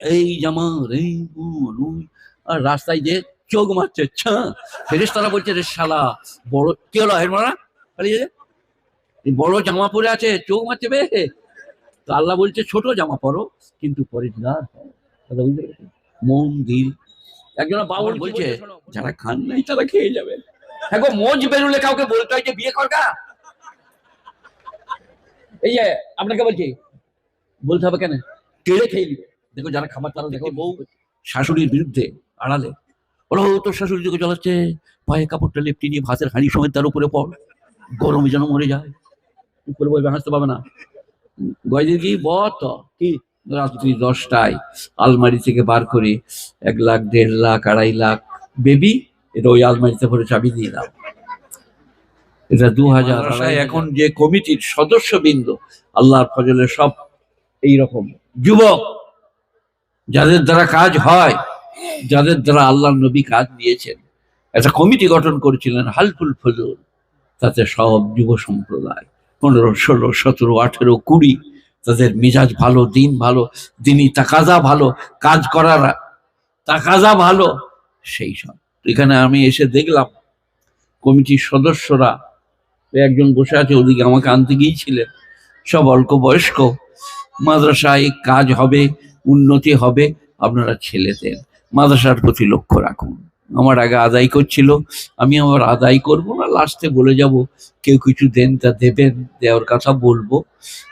এই জামা রে আর রাস্তায় যে চোখ মারছে ছা ফেরেস তারা বলছে রে শালা বড় কি হলো হেরমারা এই বড় জামা পরে আছে চোখ মারছে বে। তো আল্লাহ বলছে ছোট জামা পরো কিন্তু। কথা বুঝতে পেরেছ? মন দিল। একজন বাউল বলছে যারা খান নাই তারা খেয়ে যাবে। হ্যাঁ গো মজ বেরুলে কাউকে বলতে হয় যে বিয়ে করগা এই যে আপনাকে বলছি বলতে হবে কেন? কেড়ে খেয়ে নিবে। দেখো যারা খাবার তারা দেখো বউ শাশুড়ির বিরুদ্ধে আড়ালে। ওরা তোর শাশুড়ি দিকে চালাচ্ছে। পায়ে কাপড়টা লেপটি নিয়ে ভাতের হাঁড়ি সময় তার উপরে পড়। গরমে যেন মরে যায়। চুপ করে বলবে হাসতে পাবে না। গয়দিন কি বত? কি? রাত্রি দশটায় আলমারি থেকে বার করে এক লাখ দেড় লাখ আড়াই লাখ বেবি এটা ওই আলমারিতে ভরে চাবি দিয়ে দাও। এটা দু হাজার এখন যে কমিটির সদস্য সদস্যবৃন্দ আল্লাহর ফজলে সব এই রকম যুবক যাদের দ্বারা কাজ হয়, যাদের দ্বারা আল্লাহ নবী কাজ দিয়েছেন একটা কমিটি গঠন করেছিলেন হালফুল ফজল, তাতে সব যুব সম্প্রদায়, পনেরো, ষোলো, সতেরো, আঠেরো, কুড়ি, তাদের মেজাজ ভালো, দিন ভালো, দিনই তাকাজা ভালো, কাজ করার তাকাজা ভালো, সেই সব। এখানে আমি এসে দেখলাম, কমিটির সদস্যরা, একজন বসে আছে, ওদিকে আমাকে আনতে গিয়েছিলেন। সব অল্প বয়স্ক, মাদ্রাসায় কাজ হবে উন্নতি হবে আপনারা ছেলে দেন মাদ্রাসার প্রতি লক্ষ্য রাখুন আমার আগে আদায় করছিল আমি আমার আদায় করব না লাস্টে বলে যাব কেউ কিছু দেন তা দেবেন দেওয়ার কথা বলবো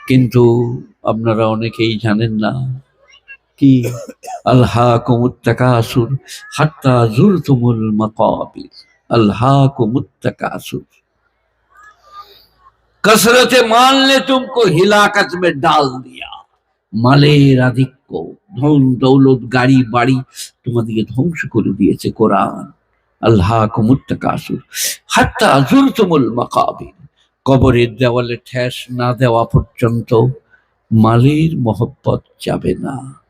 কিন্তু আপনারা অনেকেই জানেন না কি আল্লাহ কুমুত্তাকাসুর হাত্তা জুরতুমুল মাকাবির আল্লাহ কুমুত্তাকাসুর कसरत माल ने तुमको हिलाकत में डाल दिया মালের আধিক্য ধন দৌলত গাড়ি বাড়ি তোমাদেরকে ধ্বংস করে দিয়েছে কোরআন। আল্লাহ কুমুত্তাকাসুর। হাত্তা জুলতুমুল মাকাবির। কবরের দেওয়ালে ঠেস না দেওয়া পর্যন্ত মালের মহব্বত যাবে না।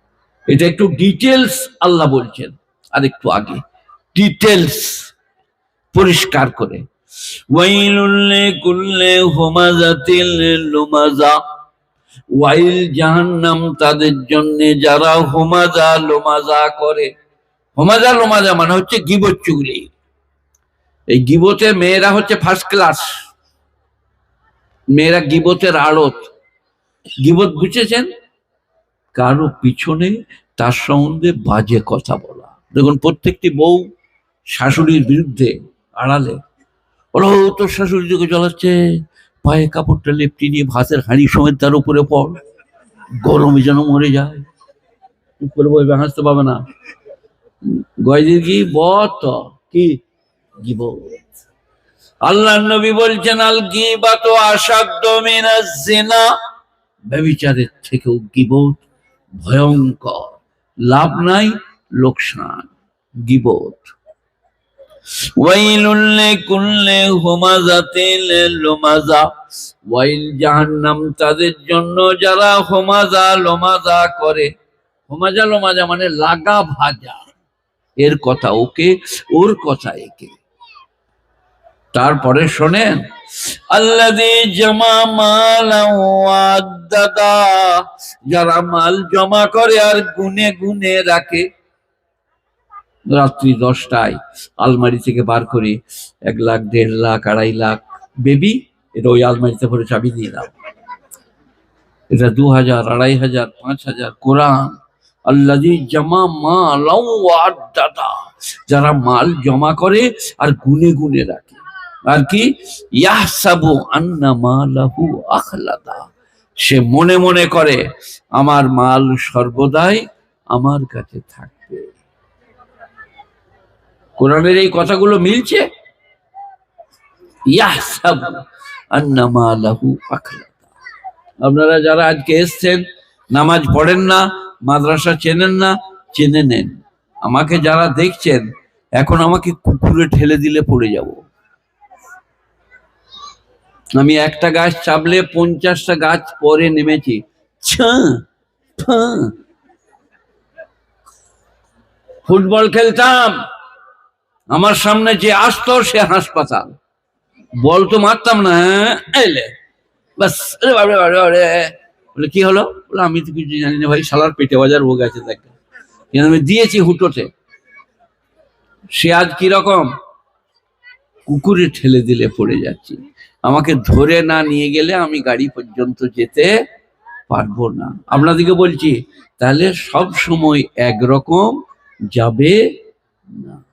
এটা একটু ডিটেলস আল্লাহ বলছেন। আর একটু আগে। ডিটেলস পরিষ্কার করে। ওয়াইলুল্লে কুল্লে হুমাজাতিল লুমাজা। ওয়াইল জাহান্নাম তাদের জন্য যারা হোমাজা লোমাজা করে। হোমাজা লোমাজা মানে হচ্ছে গিবত চুগলি। এই গিবতে মেয়েরা হচ্ছে ফার্স্ট ক্লাস মেয়েরা গিবতের আড়ত। গিবত বুঝেছেন? কারও পিছনে তার সম্বন্ধে বাজে কথা বলা। দেখুন, প্রত্যেকটি বউ শাশুড়ির বিরুদ্ধে আড়ালে। ওরা তোর শাশুড়ি দিকে চালাচ্ছে পায়ে কাপড়টা লেপটি নিয়ে ভাতের হাঁড়ি সমেত তার উপরে পড়। গরমে যেন মরে যায়। উপরে বলবে হাসতে পাবে না। গয়দির কি বত? কি? গিব আল্লাহ নবী বলছেন, আল গিবাত আসাদ্দ মিনাজ জিনা। ব্যভিচারের থেকেও গিবত ভয়ঙ্কর। লাভ নাই, লোকসান। গিবত। ওয়াইল জাহান্নাম তাদের জন্য যারা হুমাযা লোমাজা করে, হুমাজা মানে লাগা ভাজা, এর কথা ওকে, ওর কথা একে। তারপরে শোনেন, আল্লাযী জমা ওয়াদ্দাদা যারা মাল জমা করে আর গুনে গুনে রাখে রাত্রি দশটায় আলমারি থেকে বার করে এক লাখ, দেড় লাখ, আড়াই লাখ বেবি এটা ওই আলমারিতে ভরে চাবি দিয়ে দাও। এটা দু হাজার, আড়াই হাজার, পাঁচ হাজার, কোরআন। আল্লাদি জামা মাল দাদা যারা মাল জমা করে আর গুনে গুনে রাখে। আর কি? ইয়াহসাবু আন্না মালাহু আখলাদা। সে মনে মনে করে, আমার মাল সর্বদাই আমার কাছে থাকবে কোরআনের এই কথাগুলো মিলছে? আপনারা যারা আজকে এসছেন, নামাজ পড়েন না, মাদ্রাসা চেনেন না, চেনে নেন। আমাকে যারা দেখছেন, এখন আমাকে কুকুরে ঠেলে দিলে পড়ে যাব। আমি একটা গাছ চাপলে পঞ্চাশটা গাছ পরে নেমেছি। ফুটবল খেলতাম। আমার সামনে যে আসতো সে হাসপাতাল। বল তো মারতাম না হ্যাঁ? এলে। বলে, কি হলো? বলে, আমি তো কিছু জানি না ভাই, শালার পেটে বাজার রোগ আছে কিন্তু আমি দিয়েছি হুটোতে। সে আজ কীরকম কুকুরে ঠেলে দিলে পড়ে যাচ্ছি। আমাকে ধরে না নিয়ে গেলে আমি গাড়ি পর্যন্ত যেতে পারব না। আপনাদেরকে বলছি, তাহলে সব সময় একরকম যাবে না।